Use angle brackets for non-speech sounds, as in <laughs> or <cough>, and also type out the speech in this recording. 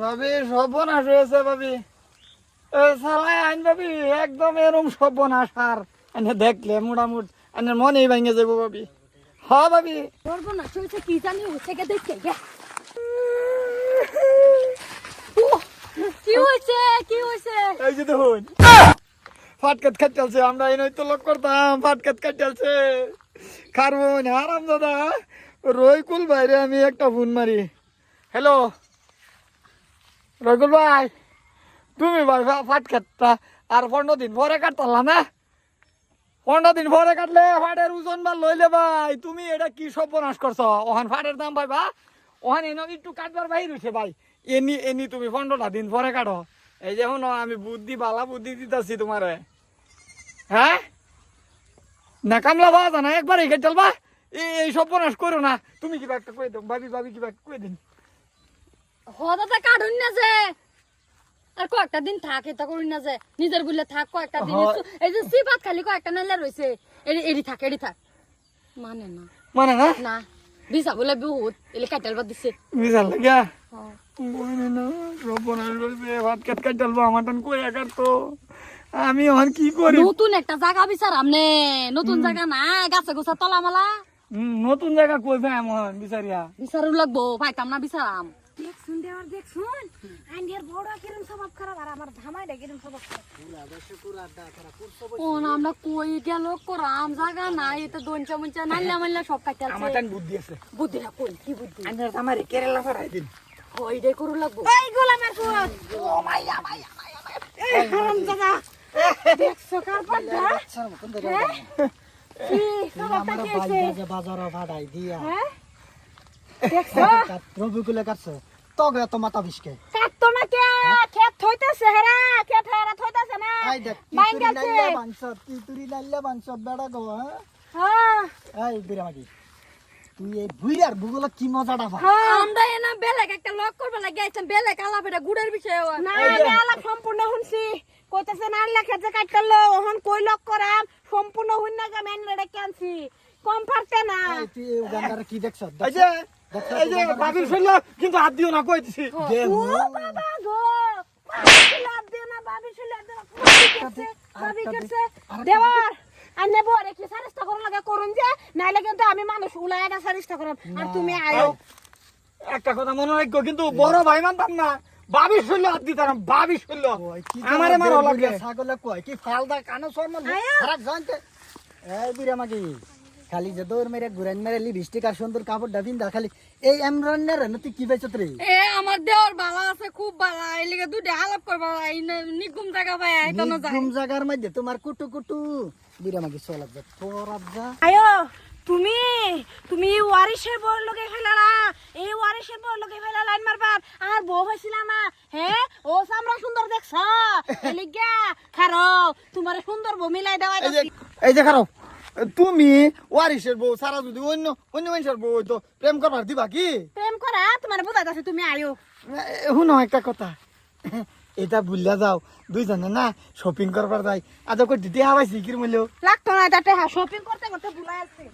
ভাবি সর্বনাশ হয়েছে ভাবি। সালাই আইন ভাবি একদম এরম সর্বনাশ আর। এনে দেখলে মোটামুট এনে মনেই ভেঙে যাব ভাবি। হ ভাবি। করব না চলছে কি জানি হচ্ছে গে দেখতে কি হয়েছে কি হয়েছে? এই যে দেখুন। ফাটকাত খাট চলছে আমরা এই নয় তো লোক করতাম ফাটকাত খাট চলছে কারবন আরাম দাদা রইকুল বাইরে আমি একটা ফোন মারি। হ্যালো? রইকুল ভাই, তুমি ভাই ফাটকাতটা আর পনেরো দিন পরে কাটতাম না? পনেরো দিন পরে কাটলে ফাটের ওজন বা লইলে ভাই, তুমি এটা কি সর্বনাশ করছ? ওখান ফাটের দাম ভাই বা? ওখান এনে একটু কাটবার বাইর হয়েছে ভাই। এনি এনি তুমি পনেরোটা দিন পরে কাটো। এই যে শোনো, আমি বুদ্ধি, বালা বুদ্ধি দিতেছি তোমারে। হ্যাঁ? না, কামলা বাবা জানা একবার এখানে চলবা এই এই সর্বনাশ করো না। তুমি কিবা একটা কয়ে দাও? ভাবি ভাবি কিবা কয়ে দিন। হদাতে কাটুন না যে। আর কয়েকটা দিন থাক এটা করুন না যে। নিজের বললে থাক কয়েকটা দিন এই যে সিপাত খালি কয়েকটা নাইলে রয়েছে এডি এডি থাক এডি থাক। মানে না। মানে না? না। বিসা বলে বহুত। এলে কাটাল বাদ দিছে। বিশাল লাগিয়া? মনে না সর্বনাশ করছে ভাত কাট কাট চলবো আমার টান কয়ে একার তো আমি ওখান কি করি? নতুন একটা জায়গা বিচারাম নে। নতুন জায়গা না গাছে গোছা তলা মালা হুম, নতুন জায়গা কই ভাই আমার বিচারিয়া? বিচারু লাগবো পাইতাম না বিচারাম। দেখছুন দেওয়ার দেখছুন। আইন্ডিয়ার বড় কিরম স্বভাব খারাপ আর আমার ধামাইটা কিরম স্বভাব খারাপ। ও না আমরা কই গেল করাম জায়গা নাই এটা দঞ্চা মঞ্চা নাইলা মাইলা সব আমার কাটালছে টান বুদ্ধি আছে। বুদ্ধিটা কই কি বুদ্ধি? আমি আমার কেরালা ফেরাই দিন। ওই দে করু লাগবো? এই গোলামের পুত এই হারাম দাদা। দেখছ কার কি স্বভাবটা কি হয়েছে বাজার ভাড়াই দিয়া। হ্যাঁ? রবিকুলে কাটছে। তবে এত মাথা বিস্কে কাটতো না কে? খেত থইতাছে হেরা খেত হেরা থইতাছে না। আই দেখ বাইন কিতুরি গেছে। নাইলে বাঞ্চত কিতুরি নাইলে বেড়া গো হ্যাঁ? হ্যাঁ। এই বিরা তুই এই বুইরার ভূগোলে কি মজাটা পা হ্যাঁ। আমরা এনা বেলেগ একটা লক করবে লাগে আইছেন বেলেগ গুড়ের বিষয়। না আমি সম্পূর্ণ শুনছি। কইতাছে না আল্লাহ খেতে কাটলো ওহন কই লক করাম? সম্পূর্ণ হুন না গা মেন রেডে ক্যানছি কম পারতে না। তুই কি দেখছ? এই যে বাবির ফেলল কিন্তু হাত দিও না কই দিছি? ও বাবা গো বাবি লাভ না বাবি লাভ দে না। বাবি করছে দেওয়ার আর নেব আর একটু সারিস্তা করুন লাগে করুন যে নাইলে কিন্তু আমি মানুষ উলাই না সারিস্তা করুন আর তুমি আয়ো। একটা কথা মনে রাখো কিন্তু বড় ভাই মানতাম না। বাবির ফেলল হাত দিতাম বাবির ফেলল আমারে মারো লাগে। ছাগলে কয় কি ফালদা কানো সরমান? খারাপ জানতে এই বিরা মাগি। খালি যে দৌড় মেরে ঘুরান মেরে লিপস্টিক আর সুন্দর কাপড় ডাবিন দা খালি এই এমরানের তুই কি বেচত রে? এ আমার দেওর ভালো আছে খুব ভালো এই লিগে দুইটা আলাপ করবা এই নে- নিগুম জায়গা পাই আইতো না যায়। ঘুম জায়গার মধ্যে তোমার কুটু কুটু। বিরা মাগি চলাপ যা তোরাপ যা আয়ো তুমি তুমি ওয়ারিশের বউর লগে ফেলালা এই ওয়ারিশের বউর লগে ফেলা লাইন মারবার। আর বউ হইছিল না হ্যাঁ ও সামরা সুন্দর দেখছ? <laughs> এলিগা খারো তোমার সুন্দর বউ মিলাই দেওয়া এই যে এই যে খারাপ তুমি ওয়ারিসের বউ সারা যদি অন্য অন্য মানুষের বউ হইতো প্রেম করবার দিবা কি? প্রেম করা? তোমার বুঝাইতাছে তুমি আয়ো। শুনো একটা কথা। এটা বুঝলা যাও দুইজনে না শপিং করবার যাই আজ কই দিতে হাবাইছি কি মূল্য লাগতো না এটা শপিং করতে করতে বুলাই আছে